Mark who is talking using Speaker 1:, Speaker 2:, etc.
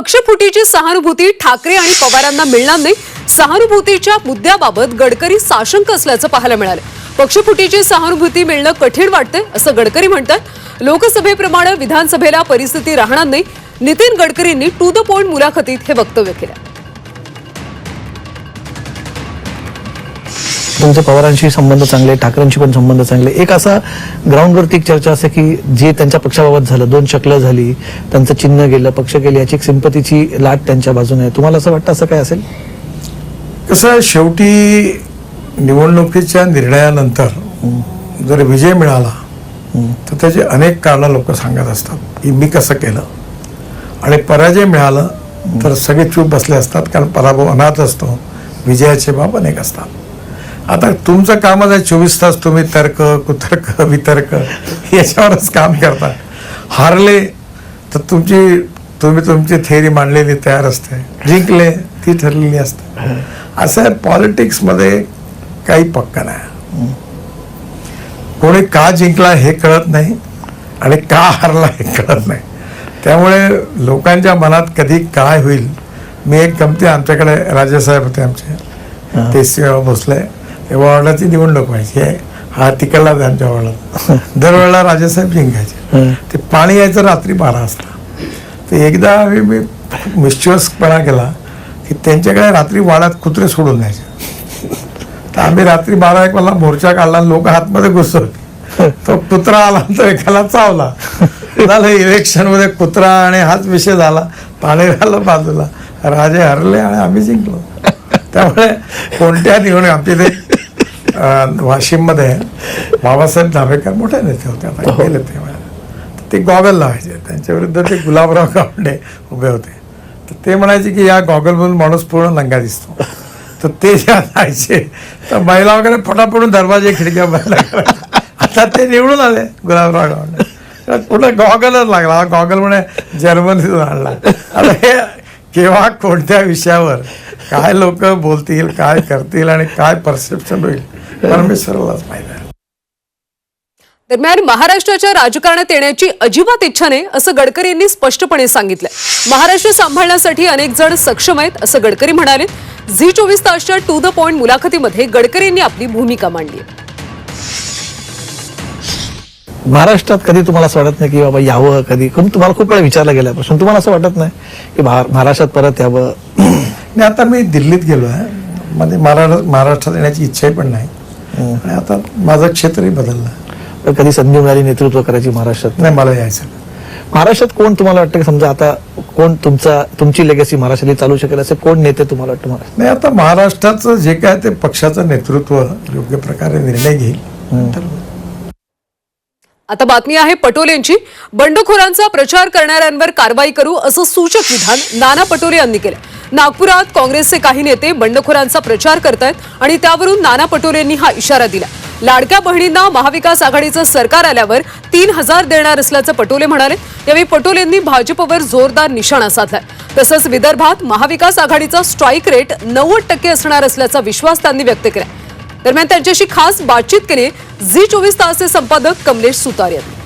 Speaker 1: पक्षफुटीची सहानुभूती ठाकरे आणि पवारांना मिळणार नाही. सहानुभूतीच्या मुद्द्याबाबत गडकरी साशंक असल्याचं पाहायला मिळालं. पक्षफुटीची सहानुभूती मिळणं कठीण वाटतंय असं गडकरी म्हणतात. लोकसभेप्रमाणे विधानसभेला परिस्थिती राहणार नाही. नितीन गडकरींनी टू द पॉइंट मुलाखतीत हे वक्तव्य केलं.
Speaker 2: तुमचे पवारांशी संबंध चांगले ठाकरेंशी पण संबंध चांगले. एक असा ग्राउंडवरती एक चर्चा असते की जे त्यांच्या पक्षाबाबत झालं दोन शकलं झाली त्यांचं चिन्ह गेलं पक्ष गेले याची एक सिंपतीची लाट त्यांच्या बाजूने आहे. तुम्हाला असं वाटतं असं काय असेल?
Speaker 3: कसं शेवटी निवडणुकीच्या निर्णयानंतर जर विजय मिळाला तर त्याचे अनेक कारणं लोक सांगत असतात की मी कसं केलं. आणि पराजय मिळालं तर सगळे चूप बसले असतात कारण पराभव अनाथ असतो विजयाचे बाब अनेक असतात. आता तुमचं कामच आहे चोवीस तास तुम्ही तर्क कुतर्क वितर्क याच्यावरच काम करता. हारले तर तुमची तुम्ही तुमची थेअरी मांडलेली तयार असते. जिंकले ती ठरलेली असते. असं आहे पॉलिटिक्समध्ये काही पक्का नाही. कोणी का जिंकला हे कळत नाही आणि का हारला हे कळत नाही. त्यामुळे लोकांच्या मनात कधी काय होईल मी एक गमती आमच्याकडे राजेसाहेब होते आमचे ते भोसले. वॉर्डाची निवडणूक व्हायची हा तिकडला आमच्या वॉर्डात दरवेळेला राजेसाहेब जिंकायचे. ते पाणी यायचं रात्री बारा वाजता. ते एकदा आम्ही मी मिस्चिवसपणा केला की त्यांच्याकडे रात्री वाड्यात कुत्रे सोडून द्यायचे. तर आम्ही रात्री बारा एक वाजता मोर्चा काढला लोक हातमध्ये घुसवले तो कुत्रा आला तर एकाला चावला. झालं इलेक्शनमध्ये कुत्रा आणि हाच विषय झाला. पाणी झालं बाजूला. राजे हरले आणि आम्ही जिंकलो. त्यामुळे कोणत्या निवडणूक आमच्या वाशिममध्ये बाबासाहेब धाबेकर मोठे नेते होते आता गेले ते तर ते गॉगल लावायचे त्यांच्या विरुद्ध ते गुलाबराव गावंडे उभे होते तर ते म्हणायचे की या गॉगल मधून माणूस पूर्ण नंगा दिसतो तर ते ज्या जायचे तर महिला वगैरे फटाफडून दरवाजे खिडक्या बंद करायच्या. आता ते निवडून आले गुलाबराव गावंडे पुढे गॉगलच लागला गॉगल म्हणे जर्मनीतून आणला आता हे केव्हा कोणत्या विषयावर काय लोक बोलतील काय करतील आणि काय परसेप्शन होईल परमेश्वरालाच माहिती आहे
Speaker 1: दरम्यान महाराष्ट्राच्या राजकारणात येण्याची अजिबात इच्छा नाही असं गडकरी यांनी स्पष्टपणे सांगितलंय. महाराष्ट्र सांभाळण्यासाठी अनेक जण सक्षम आहेत असं गडकरी म्हणाले. झी चोवीस तासच्या टू द पॉइंट मुलाखतीमध्ये गडकरी यांनी आपली भूमिका मांडली.
Speaker 2: महाराष्ट्रात कधी तुम्हाला असं वाटत नाही की बाबा यावं कधी? तुम्हाला खूप वेळा विचारला गेला प्रश्न तुम्हाला असं वाटत नाही की महाराष्ट्रात परत यावं?
Speaker 3: आता मी दिल्लीत गेलो आहे. मध्ये महाराष्ट्र महाराष्ट्रात येण्याची इच्छाही पण नाही. आणि आता माझं क्षेत्रही बदललं.
Speaker 2: कधी संधी मिळाली नेतृत्व करायची महाराष्ट्रात?
Speaker 3: नाही मला यायचं
Speaker 2: महाराष्ट्रात कोण तुम्हाला वाटतं की समजा आता कोण तुमचा तुमची लेगसी महाराष्ट्रातली चालू शकेल असे कोण नेते तुम्हाला वाटतं महाराष्ट्र
Speaker 3: नाही आता महाराष्ट्राचं जे काय ते पक्षाचं नेतृत्व योग्य प्रकारे निर्णय घेईल.
Speaker 1: आता बातमी आहे पटोलेंची. बंडखोरांचा प्रचार करणाऱ्यांवर कारवाई करू असं सूचक विधान नाना पटोले यांनी केलं नागपुरात काँग्रेसचे काही नेते बंडखोरांचा प्रचार करतायत आणि त्यावरून नाना पटोलेंनी हा इशारा दिला. लाडक्या बहिणींना महाविकास आघाडीचं सरकार आल्यावर तीन हजार देणार असल्याचं पटोले म्हणाले. यावेळी पटोलेंनी भाजपवर जोरदार निशाणा साधलाय. तसंच विदर्भात महाविकास आघाडीचा स्ट्राईक रेट नव्वद टक्के असणार असल्याचा विश्वास त्यांनी व्यक्त केला दरम्यान त्यांच्याशी खास बातचीत केली. झी चोवीस तासचे संपादक कमलेश सुतार यांनी.